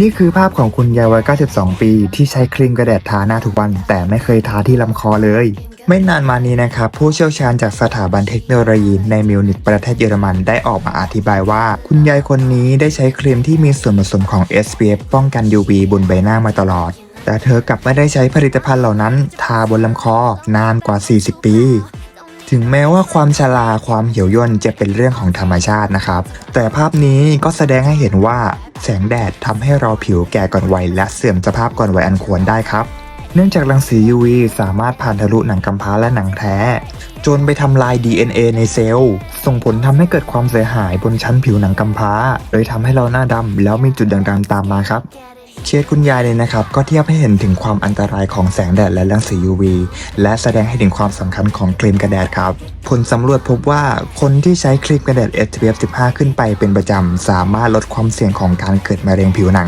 นี่คือภาพของคุณยายวัย 92 ปี ที่ใช้ครีมกระแดดทาหน้าทุกวัน แต่ไม่เคยทาที่ลำคอเลย ไม่นานมานี้นะครับ ผู้เชี่ยวชาญจากสถาบันเทคโนโลยีในมิวนิกประเทศเยอรมันได้ออกมาอธิบายว่า คุณยายคนนี้ได้ใช้ครีมที่มีส่วนผสมของ SPF ป้องกัน UV บนใบหน้ามาตลอด แต่เธอกลับไม่ได้ใช้ผลิตภัณฑ์เหล่านั้น ทาบนลำคอนานกว่า 40 ปี ถึงแม้ว่าความชราความเหี่ยวย่นจะเป็นเรื่องของธรรมชาตินะครับ แต่ภาพนี้ก็แสดงให้เห็นว่าแสงแดดทำให้เราผิวแก่ก่อนวัยและเสื่อมสภาพก่อนวัยอันควรได้ครับ เนื่องจากรังสี UV สามารถผ่านทะลุหนังกำพร้าและหนังแท้ จนไปทำลาย DNA ในเซลล์ ส่งผลทำให้เกิดความเสียหายบนชั้นผิวหนังกำพร้าเลยทำให้เราหน้าดำแล้วมีจุดด่างๆตามมาครับ เคสคุณยายเลยนะครับ ก็เทียบให้เห็นถึงความอันตรายของแสงแดดและรังสี UV และแสดงให้ถึงความสำคัญของครีมกันแดดครับ ผลสำรวจพบว่าคนที่ใช้ครีมกันแดด SPF 15 ขึ้นไปเป็นประจำ สามารถลดความเสี่ยงของการเกิดมะเร็งผิวหนัง